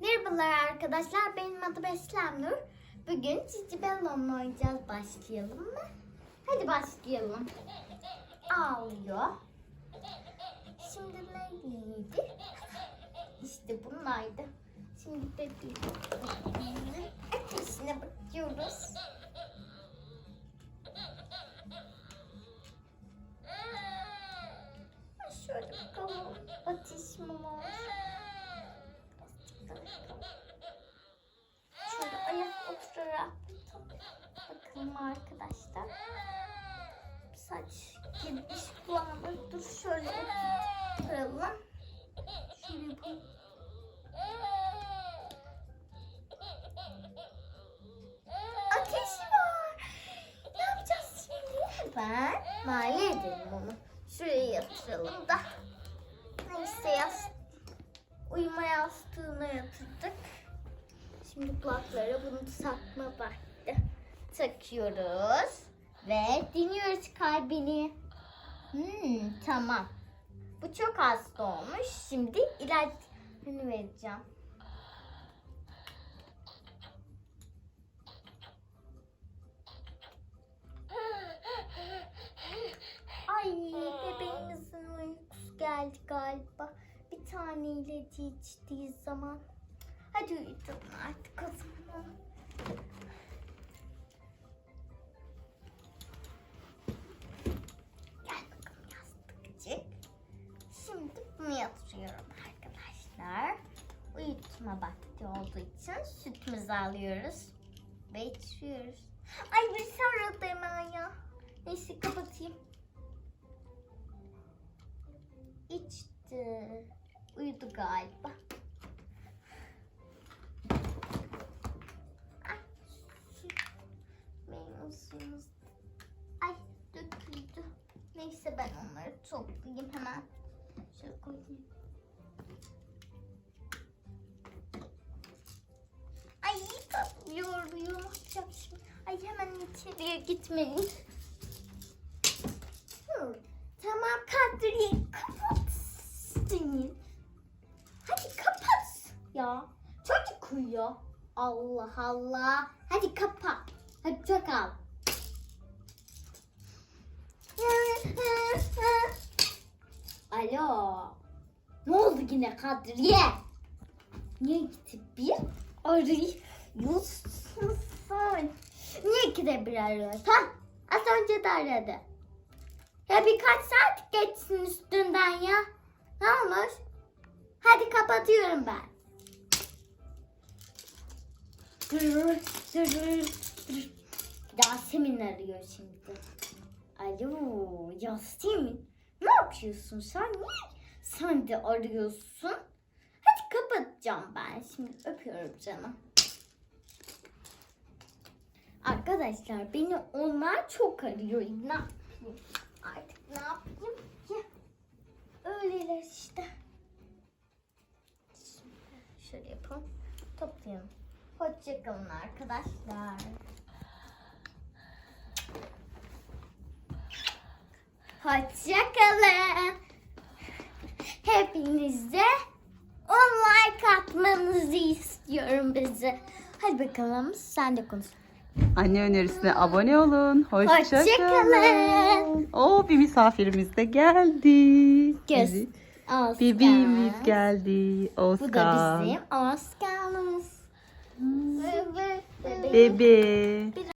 Merhabalar arkadaşlar, benim adım Eslem Nur. Bugün Cici Bellon'la oynayacağız. Başlayalım mı? Hadi başlayalım. Ağlıyor. Şimdi neydi? İşte bunlardı. Şimdi de ateşine bakıyoruz. Bakalım arkadaşlar. Saç gitmiş kulağıma. Dur şöyle oturalım. Şöyle yapalım. Ateşi var. Ne yapacağız şimdi? Ben mali edelim onu. Şuraya yatıralım da. Neyse yas uyuma yastığına yatırdık. Şimdi kulaklara bunu takma vakti. Takıyoruz ve dinliyoruz kalbini. Hmm, tamam. Bu çok hasta olmuş. Şimdi ilaçını vereceğim. Ay bebeğimizin uykusu geldi galiba. Bir tane ilacı içtiği zaman. Hadi uyutalım yatırıyorum arkadaşlar. Uyutma vakti olduğu için sütümüzü alıyoruz ve içiyoruz. Ay bir sarıldı hemen ya. Neyse kapatayım. İçti. Uyudu galiba. Ay, su. Benim suyumuz. Ay döküldü. Neyse ben onları toplayayım hemen. Şöyle koyayım. Ay. Ne yapacağım şimdi? Ay hemen içeriye gitmeliyim. Hı, Tamam Kadriye kapat seni. Hadi kapat ya. Çocuk uyuyor. Allah Allah. Hadi kapat. Hadi çok al. Alo. Ne oldu yine Kadriye? Niye gidip bir arıyorsun sen? Niye gidip bir arıyorsun? Ha? Az önce de aradı. Ya birkaç saat geçsin üstünden ya. Ne olmuş? Hadi kapatıyorum ben. Yasemin arıyor şimdi. Alo Yasemin. Ne yapıyorsun sen? Niye sen de arıyorsun? Hadi kapatacağım ben. Şimdi öpüyorum canım. Arkadaşlar beni onlar çok arıyor. Ne yapayım? Artık ne yapayım ki? Öyleler işte. Şöyle yapalım. Toplayalım. Hoşçakalın arkadaşlar. Hoşçakalın. Hepinize on like atmanızı istiyorum bize. Hadi bakalım sen de konuş. Anne önerisine abone olun. Hoşça, Hoşça kalın. Oo bir misafirimiz de geldi. Göz. Bizi- Oscar. Bebeğimiz geldi. Bu Oscar. da bizim Oscar'ımız. Bebe. Bebe.